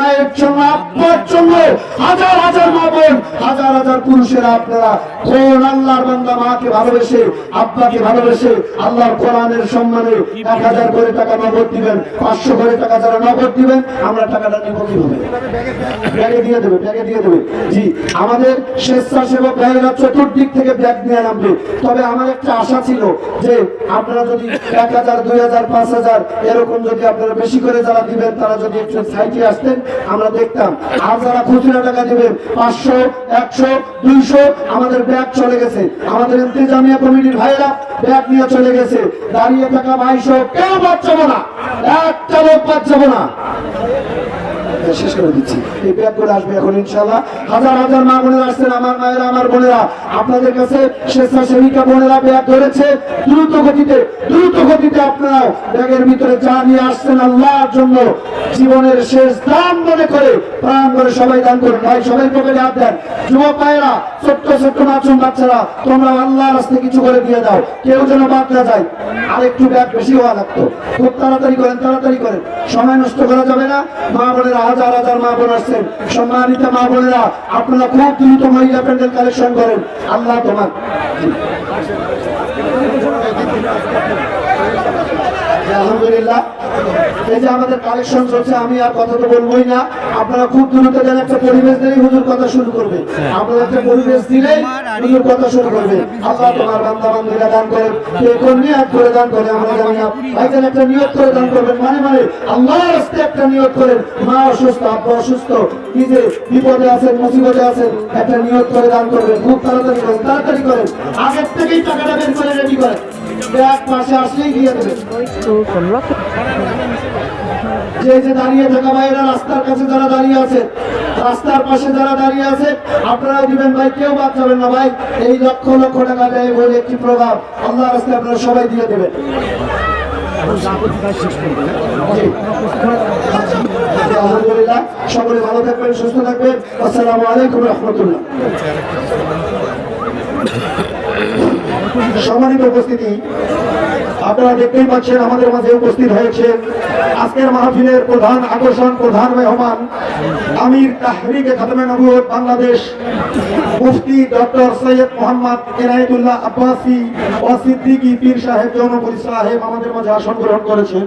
মায়ের জন্য আব্বার জন্য হাজার হাজার মা বোন হাজার হাজার পুরুষেরা আপনারা কোন আল্লাহর বান্দা মাকে ভালোবেসে, আব্বাকে ভালোবেসে আল্লাহর কোরআনের সম্মানে এক হাজার করে টাকা নগদ দিবেন, পাঁচশো করে টাকা যারা নগদ দিবেন, আমরা টাকাটা নিব কীভাবে? ব্যাগে দিয়ে ব্যাগে দিয়ে জি, আমাদের চতুর্দিক থেকে ব্যাগ নিয়ে তবে আমার একটা আশা ছিল যে আপনারা যদি এক হাজার, দুই হাজার, পাঁচ হাজার, এরকম যদি আপনারা বেশি করে যারা দিবেন, তারা যদি একটু সাইটে আসতেন, আমরা দেখতাম। আর যারা খুচরা টাকা দিবেন, পাঁচশো একশো দুইশো আমাদের ব্যাগ চলে গেছে। আমাদের ইন্তেজামিয়া কমিটির ভাইরা ব্যাগ নিয়ে চলে গেছে। দাঁড়িয়ে থাকা ভাইশো কেউ বাদ যাব না। একটা লোক বাদ যাব না শেষ করে দিচ্ছি। এই ব্যাগ করে আসবে এখন ইনশাল্লাহ হাজার হাজার মা বোনেরা আসছেন, আমার মায়েরা, আমার বোনেরা। আপনাদের কাছে স্বেচ্ছাসেবিকা বোনেরা ব্যাগ ধরেছে। দ্রুত গতিতে দ্রুত গতিতে আপনারা ব্যাগের ভিতরে যা নিয়ে আসছেন আল্লাহর জন্য। জীবনের শেষ দান মনে করে প্রাণ করে সবাই দান করুন। ভাই, সবাই পকেটে হাত দেন। যুবক ভাইয়েরা, ছোট্ট ছোট্ট মাসুম বাচ্চারা তোমরা আল্লাহর রাস্তে কিছু করে দিয়ে দাও। কেউ যেন বাদ না যায়। আর একটু ব্যাগ বেশি হওয়া লাগতো। খুব তাড়াতাড়ি করেন তাড়াতাড়ি করেন। সময় নষ্ট করা যাবে না। মা বোনেরা হাজার হাজার মা বোন আসছেন। সম্মানিত মা বোনেরা, আপনারা খুব দ্রুত মহিলা প্যান্ডেল কালেকশন করেন। আল্লাহ তোমার। আলহামদুলিল্লাহ। এই যে আমাদের কালেকশন চলছে আমি আর কথা তো বলবোই না। আপনারা খুব দ্রুত যেন একটা পরিবেশ দিলেই হুজুর কথা শুরু করবে। আপনারা একটা পরিবেশ দিলেই হুজুর কথা শুরু করবে। আল্লাহ তোমার বান্দা বান্দিরা দান করেন কে কোন নিয়ত করে দান করে আমরা জানি না। ভাইজান একটা নিয়ত করে দান করবেন মানে মানে আল্লাহর রাস্তে একটা নিয়ত করেন। মা অসুস্থ আব্বা অসুস্থ নিজে বিপদে আছেন মুসিবতে আছেন একটা নিয়ত করে দান করবেন। খুব তাড়াতাড়ি করেন তাড়াতাড়ি করেন। আগের থেকেই টাকাটা বের করে রেডি করেন। এক মাসে আসলেই যে যে দাঁড়িয়ে থাকা ভাইরা রাস্তার কাছে যারা দাঁড়িয়ে আছে, রাস্তার পাশে যারা দাঁড়িয়ে আছে আপনারা দিবেন ভাই, কেউ বাদ যাবেন না ভাই। এই লক্ষ লক্ষ টাকা ব্যয় বলে একটি প্রভাব আল্লাহ রাস্তায় আপনারা সবাই দিয়ে দেবেন। আলহামদুলিল্লাহ, সকলে ভালো থাকবেন, সুস্থ থাকবেন। আসসালামু আলাইকুম রহমতুল্লাহ। সম্মানিত উপস্থিতি। আপনারা দেখতেই পাচ্ছেন, আমাদের মাঝে উপস্থিত হয়েছেন আজকের মাহফিলের প্রধান আকর্ষণ, প্রধান মেহমান আমির তাহরিকে খাতমে নবুয়ত, বাংলাদেশ মুফতি ডক্টর সৈয়দ মোহাম্মদ এনায়েতুল্লাহ আব্বাসি ও সিদ্দিকী পীর সাহেব জৌনপুরি সাহেব আমাদের মাঝে আসন গ্রহণ করেছেন।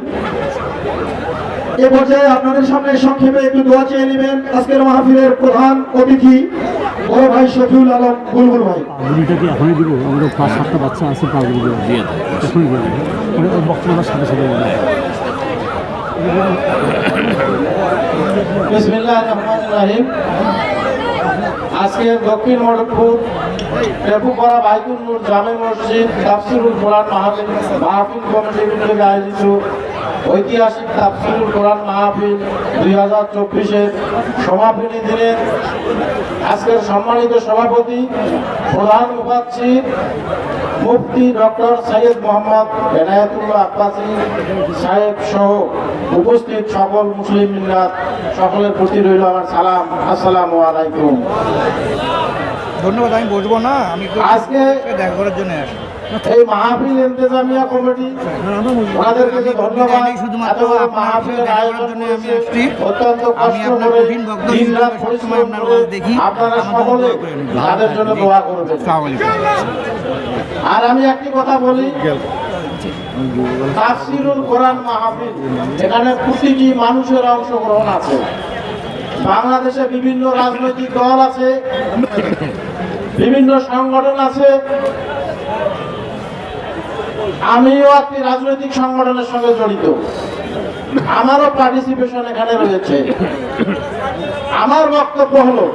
এ পর্যায়ে আপনাদের সামনে সংক্ষেপে একটু দোয়া চেয়ে নেবেন। আজকের মাহফিলের প্রধান অতিথি বড় ভাই শফিউল আলম বুলবুল ভাই। পাগড়িটা কি এখনই দিব? আমাদের পাঁচ সাতটা বাচ্চা আছে পাগড়ি দিব। দিয়ে এখনই দিব মানে ওই বক্তব্যের সাথে সাথে বিসমিল্লাহ রহমান রাহিম। আজকে দক্ষিণ মডপুর টেপুপাড়া বাইকুল নূর জামে মসজিদ তাফসিরুল কোরআন মাহফিল মাহফিল কমিটির উদ্যোগে আয়োজিত ঐতিহাসিক তাফসিরুল কোরআন মাহফিল দুই হাজার চব্বিশের সমাপনী দিনের আজকের সম্মানিত সভাপতি প্রধান মুখাচ্ছির মুফতি ডক্টর সৈয়দ মোহাম্মদ এনায়েতুল্লাহ আব্বাসী সাহেব সহ উপস্থিত সকল মুসলিম মিল্লাত সকলের প্রতি রইল আমার সালাম। আসসালামু আলাইকুম। ধন্যবাদ আমি বসবো না আমি আজকে দেখা করার জন্য আসি এই মাহফিল ইন্তেজামিয়া কমিটি। ওনাদেরকে যে ধন্যবাদ শুধুমাত্র এত মাহফিলের আয়োজন জন্য আমি আসছি। অত্যন্ত কষ্ট করে দিন রাত পরিশ্রম আপনার করে দেখি। আপনারা সকলে তাদের জন্য দোয়া করবেন। আর আমি একটি কথা বলি। তাফসিরুল কোরআন মাহফিল এখানে প্রতিটি মানুষের অংশগ্রহণ আছে। বাংলাদেশে বিভিন্ন রাজনৈতিক দল আছে বিভিন্ন সংগঠন আছে আমিও একটি রাজনৈতিক সংগঠনের সঙ্গে জড়িত। আমারও পার্টিসিপেশন এখানে রয়েছে। আমার বক্তব্য হলো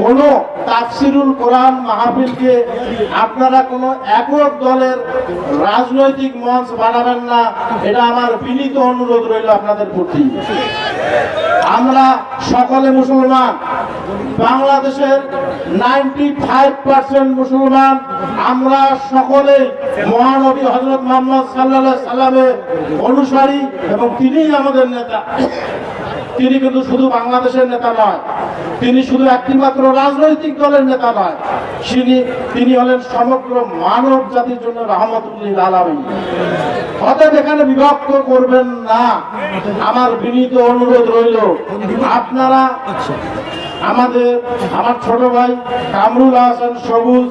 কোনো তাফসিরুল কোরআন মাহফিলকে আপনারা কোনো একক দলের রাজনৈতিক মঞ্চ বানাবেন না, এটা আমার বিনীত অনুরোধ রইল আপনাদের প্রতি। আমরা সকলে মুসলমান, বাংলাদেশের নাইনটি ফাইভ পার্সেন্ট মুসলমান, আমরা সকলেই মহানবী হজরত মোহাম্মদ সাল্লাহ সাল্লামের অনুসারী এবং তিনিই আমাদের নেতা। তিনি কিন্তু শুধু বাংলাদেশের নেতা নয়, তিনি শুধু একটি মাত্র রাজনৈতিক দলের নেতা নয়, তিনি তিনি হলেন সমগ্র মানব জাতির জন্য রহমতুল্লিল আলামী অতএব এখানে বিভক্ত করবেন না। আমার বিনীত অনুরোধ রইল, আপনারা আমাদের আমার ছোট ভাই কামরুল হাসান সবুজ,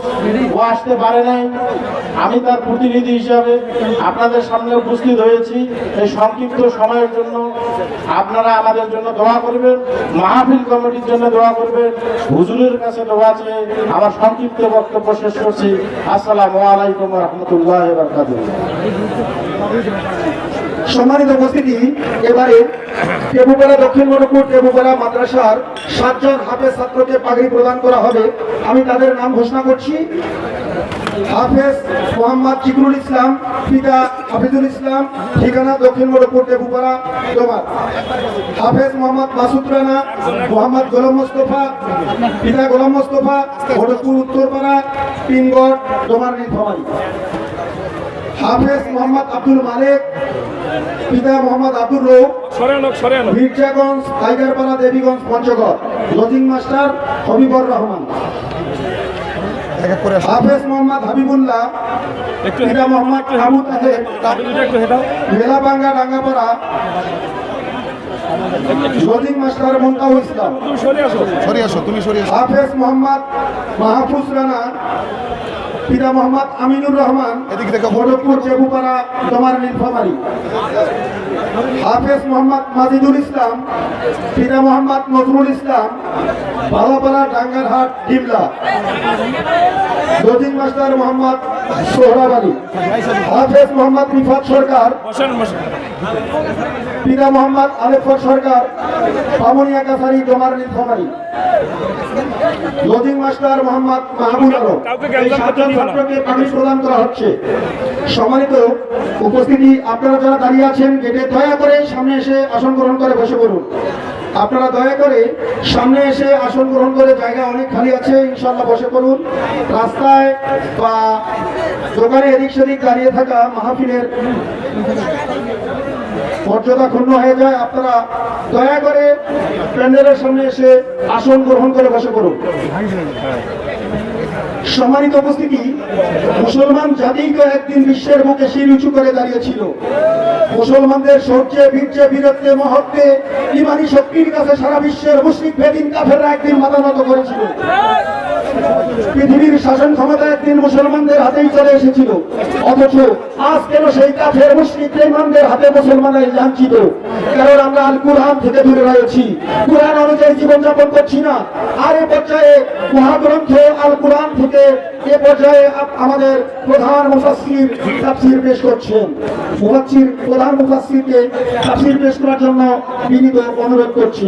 ও আসতে পারে নাই। আমি তার প্রতিনিধি হিসাবে আপনাদের সামনে উপস্থিত হয়েছি। এই সংক্ষিপ্ত সময়ের জন্য আপনারা আমাদের জন্য দোয়া করবেন, মাহফিল কমিটির জন্য দোয়া করবেন। হুজুরের কাছে দোয়া চেয়ে আমার সংক্ষিপ্ত বক্তব্য শেষ করছি। আসসালামু আলাইকুম রহমতুল্লাহ বরকাতুহ। সম্মানিত উপস্থিতি, এবারে টেবুপাড়া দক্ষিণ মণিপুর টেবুপাড়া মাদ্রাসার সাতজন হাফেজ ছাত্রকে পাগড়ি প্রদান করা হবে। আমি তাদের নাম ঘোষণা করছি। হাফেজ মোহাম্মদ জিকরুল ইসলাম, পিতা হাফিজুল ইসলাম, ঠিকানা দক্ষিণ মণিপুর টেবুপাড়া তোমার হাফেজ মোহাম্মদ মাসুদ রানা, মোহাম্মদ গোলাম মোস্তফা, পিতা গোলাম মোস্তফা ভোটপুর উত্তরপাড়া, পিনগড় তোমার নীলফামারী হাফেজ মোহাম্মদ আব্দুল মালেক পিতা Mohammad Abdur Rauf Mirzaganj Tigerpara Debiganj Panchagarh. Lodging master Habibar Rahman. হাফেজ মোহাম্মদ হাবিবুল্লাহ পিতা Mohammad Abu Taher Melabanga Dangapara. Lodging master Montaul Islam. সরে আসো তুমি সরে আসো। হাফেজ মোহাম্মদ মাহফুজ রানা। পিতা মোহাম্মদ আমিনুর রহমান এদিকে দেখো। মোটকপুর চেবুপাড়া তোমার নীলফামারি। হাফেজ মোহাম্মদ মাজিদুল ইসলাম পিতা Mohammad Nazrul Islam Bhalopara Dangarhat Dimla. Lodging master Mohammad Sohrab Ali. হাফেজ মোহাম্মদ রিফাত সরকার। পিতা মোহাম্মদ আলেফর সরকার পামনিয়া কাছারি জমার নীলফামারি লজিং মাস্টার মোহাম্মদ মাহবুব আলম। ছাত্রকে পানি প্রদান করা হচ্ছে। সম্মানিত উপস্থিতি আপনারা যারা দাঁড়িয়ে আছেন গেটে দয়া করে সামনে এসে আসন গ্রহণ করে বসে পড়ুন। আপনারা দয়া করে সামনে এসে আসন গ্রহণ করে জায়গা অনেক খালি আছে ইনশাল্লাহ বসে পড়ুন। রাস্তায় বা দোকানে এদিক সেদিক দাঁড়িয়ে থাকা মাহফিলের মর্যাদা ক্ষুণ্ণ হয়ে যায়, আপনারা দয়া করে প্যান্ডেলের সামনে এসে আসন গ্রহণ করে বসে পড়ুন। সম্মানিত উপস্থিতি, মুসলমান জাতিই একদিন বিশ্বের বুকে শির উঁচু করে দাঁড়িয়েছিল। মুসলমানদের শৌর্যে বীর্যে, বীরত্বে, মহত্বে ইমানি শক্তির কাছে সারা বিশ্বের মুসলিম বেদিন কাফেররা একদিন মাথা নত করেছিল। পৃথিবীর শাসন ক্ষমতা একদিন মুসলমানদের হাতেই চলে এসেছিল। অথচ আজ কেন সেই কাফের মুসলিম বেঈমানদের হাতে মুসলমানের লাঞ্ছিত? কারণ আমরা আল কুরআন থেকে দূরে রয়েছি। কুরআন অনুযায়ী জীবনযাপন করছি না। আর এ পর্যায়ে মহাগ্রন্থ আল কুরআন থেকে এ পর্যায়ে আমাদের প্রধান মুফাসির তাফসির পেশ করছেন। মুফাসির প্রধান মুফাসিরকে তাফসির পেশ করার জন্য বিনীত অনুরোধ করছি।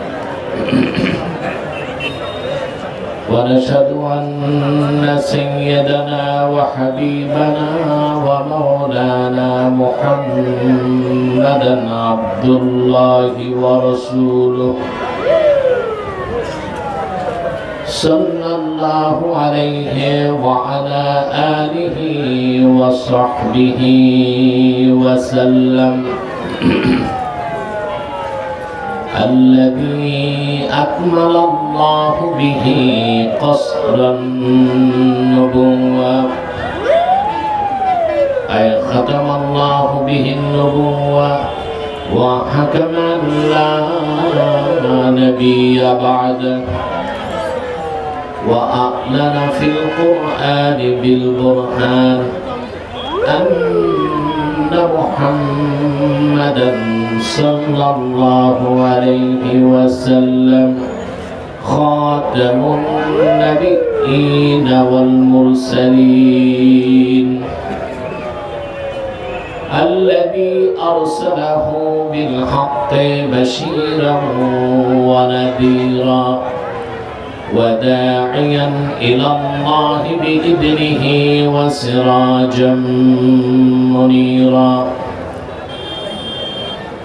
ونشهد أن سيدنا وحبيبنا ومولانا محمدا عبد الله ورسوله. صلى الله عليه وعلى آله وصحبه وسلم. الذي أكمل الله به قصر النبوة أي ختم الله به النبوة وحكم لا نبي بعده وأعلن في القرآن بالبرهان أن محمدا صلى الله عليه وسلم. خاتم النبيين والمرسلين. الذي أرسله بالحق بشيرا ونذيرا وداعيا إلى الله بإذنه وسراجا منيرا.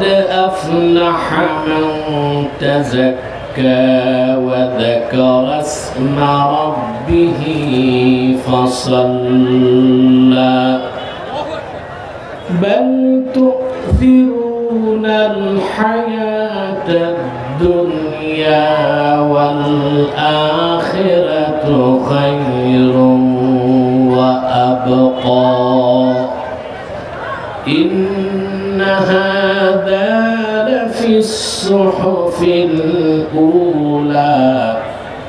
قد أفلح من تزكى وذكر اسم ربه فصلى. بل تؤثرون الحياة الدنيا والآخرة خير وأبقى. إن هذا لفي الصحف الأولى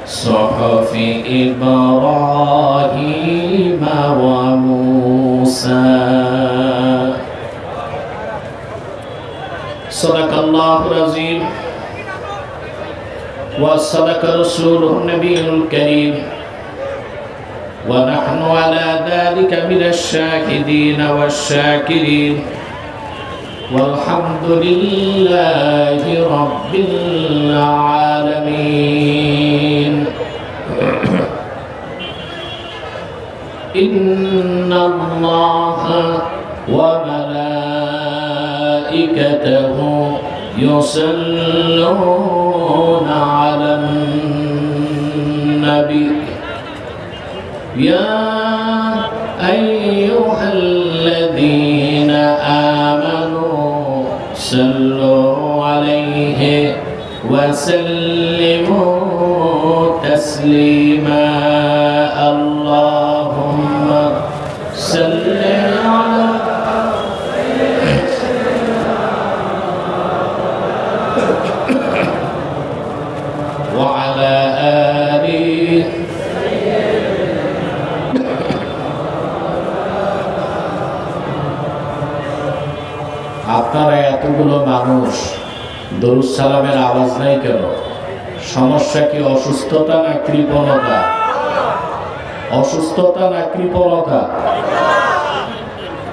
صحف إبراهيم وموسى. صدق الله العظيم. وصدق رسوله النبي الكريم. ونحن على ذلك من الشاهدين والشاكرين. والحمد لله رب العالمين. إن الله وملائكته يصلون على النبي. يا أيها صلوا عليه وسلموا تسليما. اللهم সালামের আওয়াজ নাই কেন? সমস্যা কি অসুস্থতা না কৃপণতা? অসুস্থতা না কৃপণতা?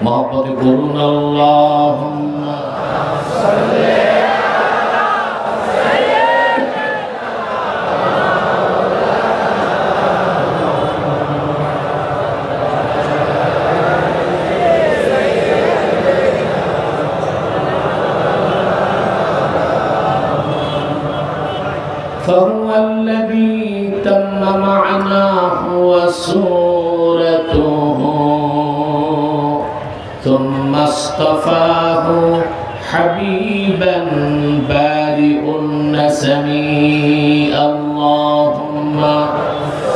মহাপতি বলুন আল্লাহ حبيبا بارئ النسم اللهم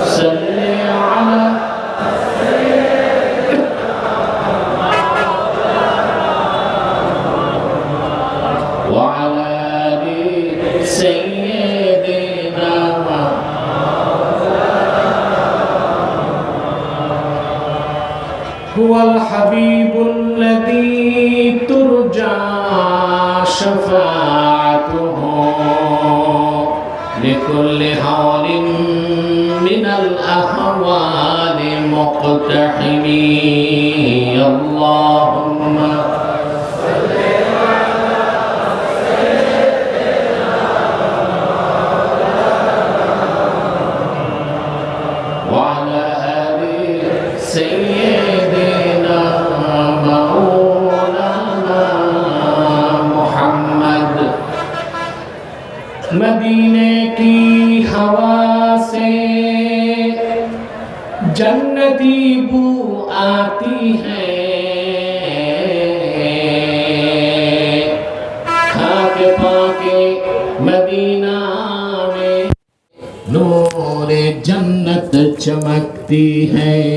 صل على وعلى آل سيدنا هو الحبيب الذي شفاعته لكل حول من الأحوال مقتحمي الله. नूर जन्नत चमकती है